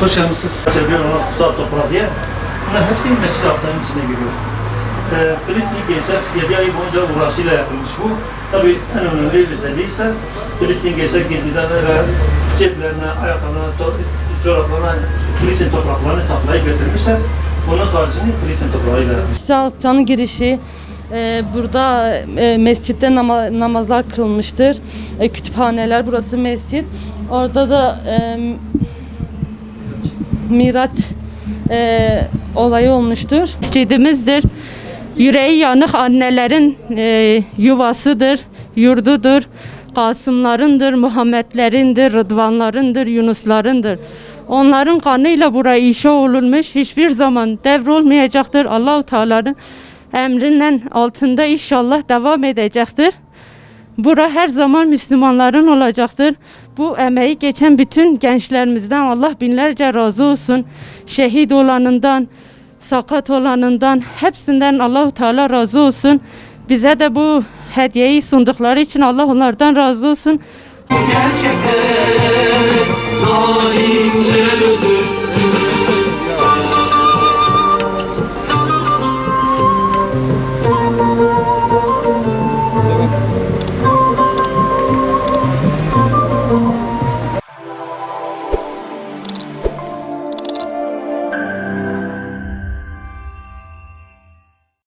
Hoş gelmişsiniz. Çeviriyor ona kutsal toprağı diye. Bunlar hepsi Mescid-i Aksa'nın içine giriyor. Ee, Filistin gençler 7 ay boyunca uğraşıyla yapılmış bu. Tabii en önemli özelliği ise Filistin gençler geziden ceplerine, ayaklarına, to- çoraplarına Filistin topraklarını saklayıp getirmişler. Bunun haricini Filistin toprağıyla yapmışlar. Salçanın girişi burada e, mescitte nama- namazlar kılmıştır. E, kütüphaneler burası mescit. Orada da e, Miraç olayı olmuştur. mescidimizdir. Yüreği yanık annelerin yuvasıdır, yurdudur. Kasımlarındır, Muhammedlerindir, Rıdvanlarındır, Yunuslarındır. Onların kanıyla buraya inşa olunmuş. Hiçbir zaman devrolmayacaktır. Allahu Teala'nın emrinin altında inşallah devam edecektir. Bura her zaman Müslümanların olacaktır. Bu emeği geçen bütün gençlerimizden Allah binlerce razı olsun. Şehit olanından, sakat olanından hepsinden Allahu Teala razı olsun. Bize de bu hediyeyi sundukları için Allah onlardan razı olsun. Gerçek